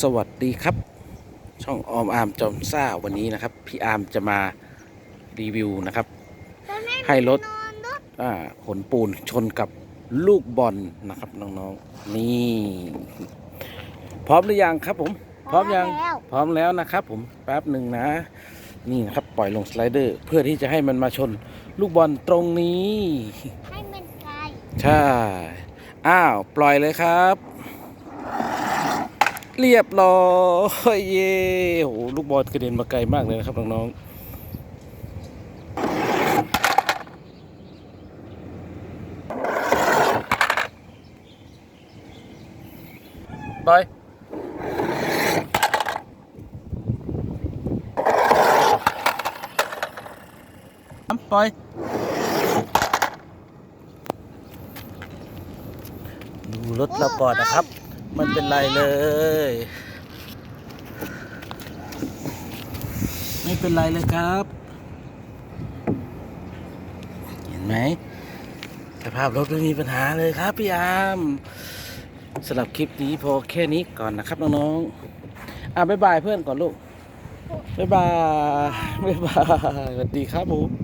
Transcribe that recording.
สวัสดีครับ ช่องออมอาร์มจอมซ่าวันนี้นะครับ พี่อาร์มจะมารีวิวนะครับ ให้รถนอนรถอ่าขนปูนชนกับลูกบอลนะครับน้องๆนี่ พร้อมหรือยังครับผม พร้อมยังแล้วพร้อมแล้วนะครับ ผมแป๊บหนึ่งนะ นี่นะครับปล่อยลงสไลเดอร์ เพื่อที่จะให้มันมาชนลูกบอลตรงนี้ให้มันไกลใช่อ้าวปล่อยเลยครับ เรียบร้อยเย่โอ้โหลูกบอลกระเด็นมาไกลมากเลยนะครับน้องๆปล่อยน้ำปล่อยดูรถเราก่อนนะครับ มันเป็นไรเลย ไม่เป็นไรเลยครับ เห็นไหมสภาพรถไม่มีปัญหาเลยครับพี่อามสำหรับคลิปนี้พอแค่นี้ก่อนนะครับน้องๆอะบ๊ายบายเพื่อนก่อนลูกบ๊ายบายบ๊ายบายสวัสดีครับผม